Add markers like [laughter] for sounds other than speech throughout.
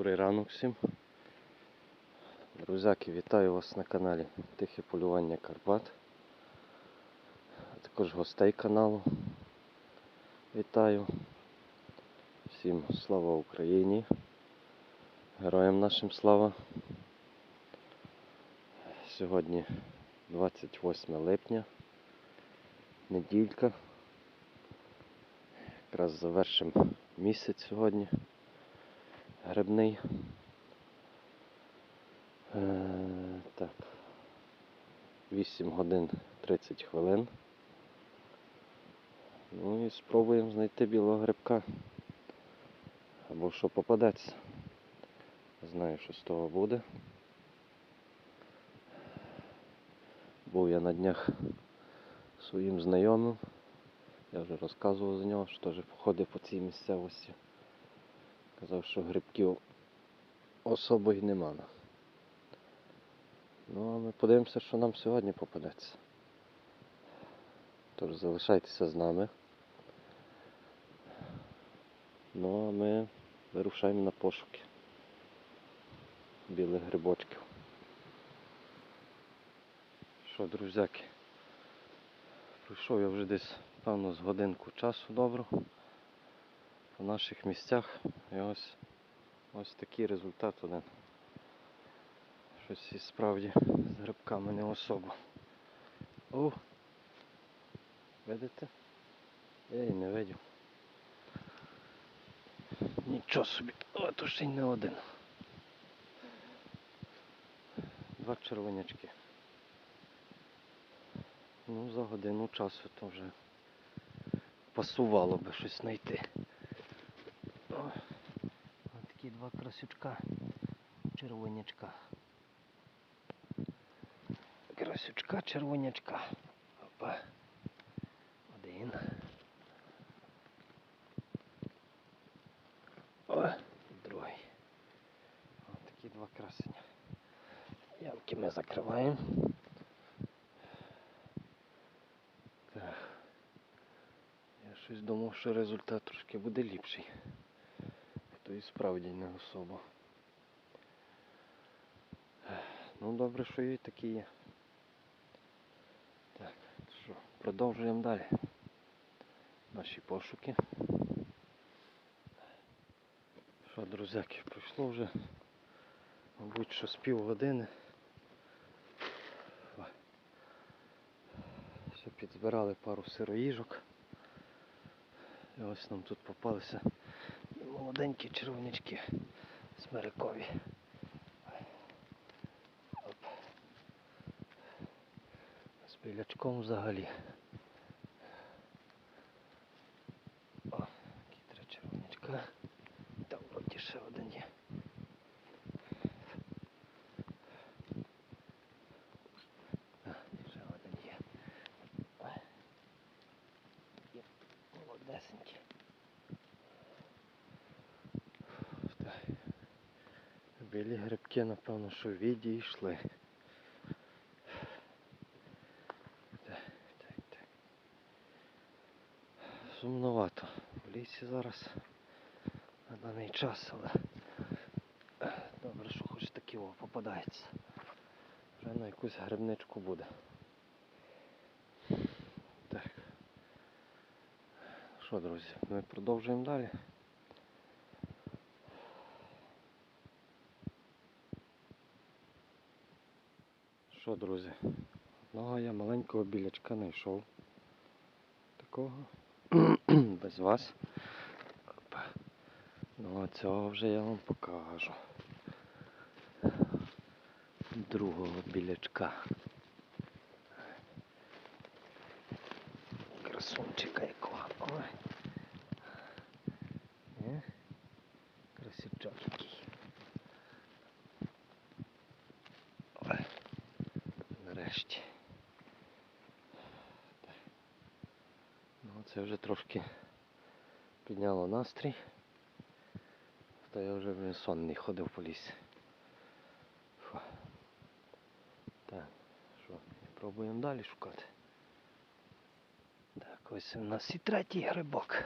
Добрий ранок всім. Друзяки, вітаю вас на каналі Тихе полювання Карпат. А також гостей каналу. Вітаю. Всім слава Україні. Героям нашим слава. Сьогодні 28 липня. Неділька. Якраз завершимо місяць сьогодні. Грибний. Е, так. 8 годин 30 хвилин. Ну і спробуємо знайти білого грибка. Або що попадеться. Знаю, що з того буде. Був я на днях своїм знайомим. Я вже розказував за нього, що теж походив по цій місцевості. Казав, що грибків особо й нема. Ну, а ми подивимося, що нам сьогодні попадеться. Тож залишайтеся з нами. Ну, а ми вирушаємо на пошуки білих грибочків. Що, друзяки? Пройшов я вже десь, певно, з годинку часу добру по наших місцях. І ось ось такий результат один. Щось і справді з грибками не особо. О! Видите? Я і не видів. Нічого собі. О, то ще й не один. Два червонячки. Ну, за годину часу то вже пасувало би щось знайти. О, красючка, червонячка. Красючка, червонячка. Опа. Один. О, другий. Ось такі два красення. Ямки ми закриваємо. Так. Я щось думав, що результат трошки буде ліпший. То і справді не особо. Ну добре, що і такі є. Так, що, продовжуємо далі. Наші пошуки. Що, друзяки, пройшло вже, мабуть, що з півгодини. О. Ще підзбирали пару сироїжок. І ось нам тут попалися молоденькі червонячки смирикові. З білячком взагалі. О, які три червонячка. Там вроді ще один є. А, ще один є. Ой. Є молодесенький. Так. Білі грибки, напевно, що відійшли. Сумновато. В лісі зараз на даний час, але добре, що хоч такі о попадається. Вже на якусь грибничку буде. Так. Що, друзі, ми продовжуємо далі. Що, друзі? Одного я маленького білячка знайшов. Такого. [clears throat] Без вас. Ну а цього вже я вам покажу. Другого білячка. Красунчика якого. Ой. Е? Красючок який. Ой. Нарешті. Так. Ну, це вже трошки підняло настрій. Та я вже блін, сонний ходив по лісі. Фу. Так, що, пробуємо далі шукати. Так, ось у нас і третій грибок.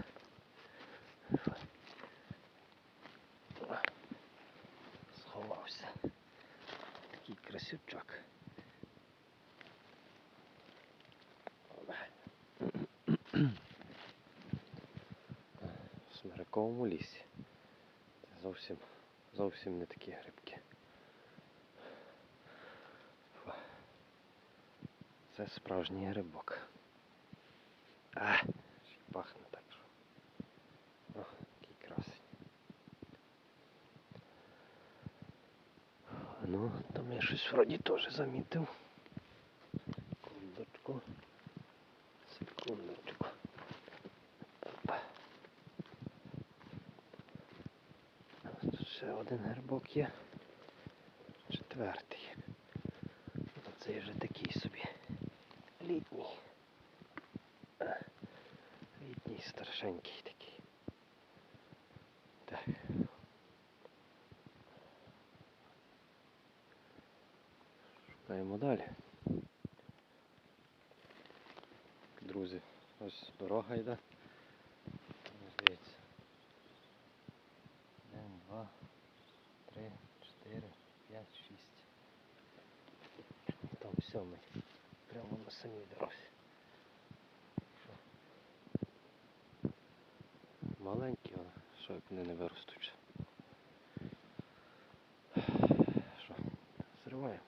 Казковому лісі. Це зовсім, зовсім не такі грибки. Це справжній грибок. А, ще пахне так. О, який красень. Ну, там я щось вроді теж замітив. Секундочку. Секундочку. Опа. Ось Тут ще один є. Четвертий. Оцей вже такий собі. Літній. Літній старшенький такий. Так. Шукаємо далі. Друзі, ось дорога йде. Ось Дивіться. Один, два, три, чотири, п'ять, шість. Там сьомий. Прямо на самій дорозі. Маленькі, але що вони не виростуть. Що? Зриваємо.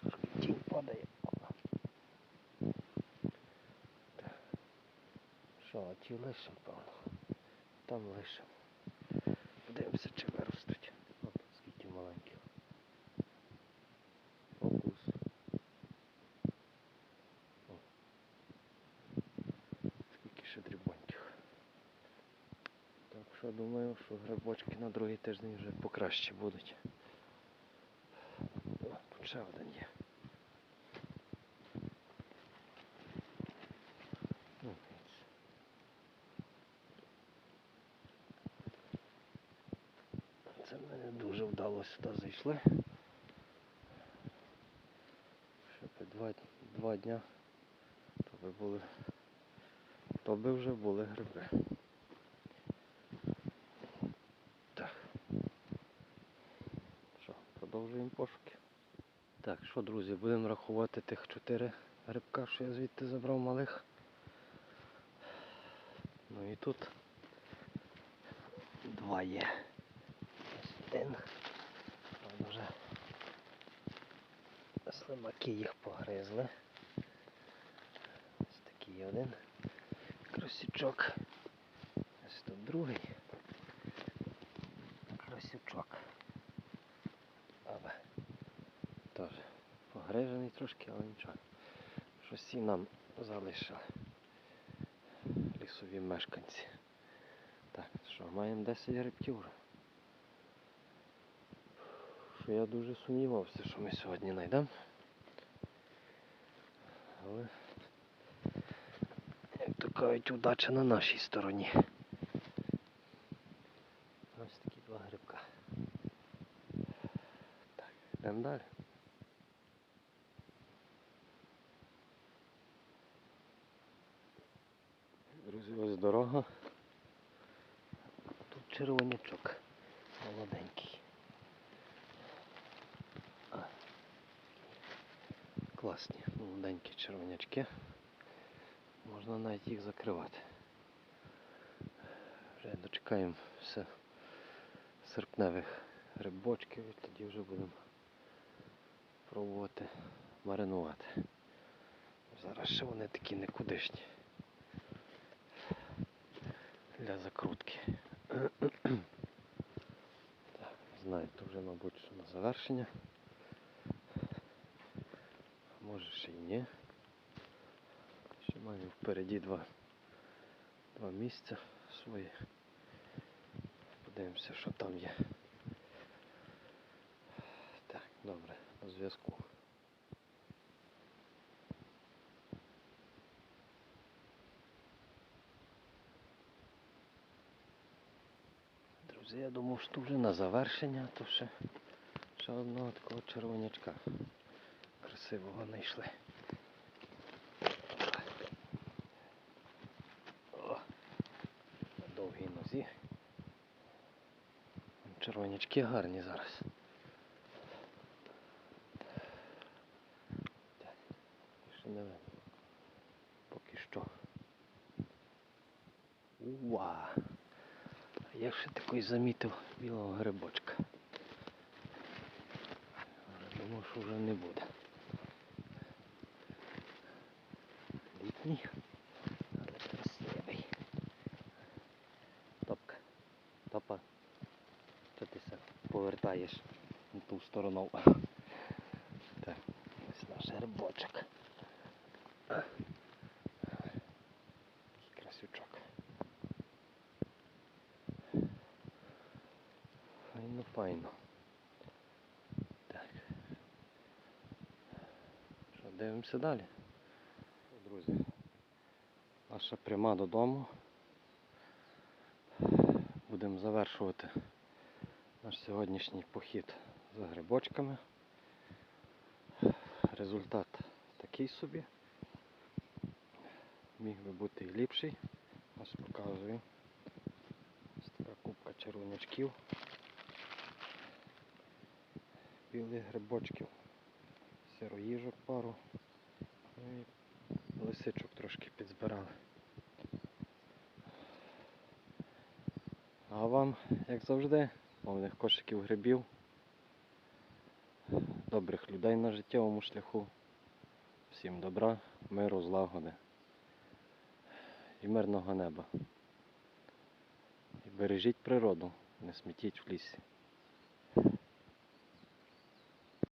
Трошки тінь падає. Що, а ті лишимо, певно. Там лишимо. Подивимося, чи виростуть. От скільки маленьких. Фокус. О. Скільки ще дрібоньких. Так що думаю, що грибочки на другий тиждень вже покраще будуть. О, тут ще один є. Ну. Це ми не дуже вдало сюди зайшли. Ще би два, два дня, то би були, то би вже були гриби. Так. Що, продовжуємо пошуки. Так, що, друзі, будемо рахувати тих чотири грибка, що я звідти забрав малих. Ну і тут два є. Один. Вже слимаки їх погризли. Ось такий один кросючок. Ось тут другий погрижений трошки, але нічого. Щось і нам залишили. Лісові мешканці. Так, що, маємо 10 грибків. Що я дуже сумнівався, що ми сьогодні знайдемо. Але як то удача на нашій стороні. Ось такі два грибка. Так, йдемо далі. Друзі, ось дорога. Тут червонячок. Молоденький. Класні, молоденькі червонячки. Можна навіть їх закривати. Вже дочекаємо серпневих грибочків і тоді вже будемо пробувати маринувати. Зараз ще вони такі никудишні для закрутки. Так, не знаю, то вже, мабуть, що на завершення. Може ще й ні. Ще маю впереді два, два місця свої. Подивимося, що там є. Так, добре, на зв'язку. Друзі, я думав, що вже на завершення, то ще, ще одного такого червонячка красивого знайшли. На довгій нозі. Червонячки гарні зараз. Так, ще не видно. Поки що. Уа! Я ще такий замітив білого грибочка. Думав, що вже не буде. Літній, але красивий. Топка. Топа. Що ти се повертаєш на ту сторону? Так, ось наш грибочок. Такий красючок. Файно. Так. Що, дивимося далі. Друзі, наша пряма додому. Будемо завершувати наш сьогоднішній похід за грибочками. Результат такий собі. Міг би бути і ліпший. Ось показую. Ось така купка червонячків. Білих грибочків. Сироїжок пару. Ну і лисичок трошки підзбирали. А вам, як завжди, повних кошиків грибів, добрих людей на життєвому шляху. Всім добра, миру, злагоди і мирного неба. І бережіть природу, не смітіть в лісі.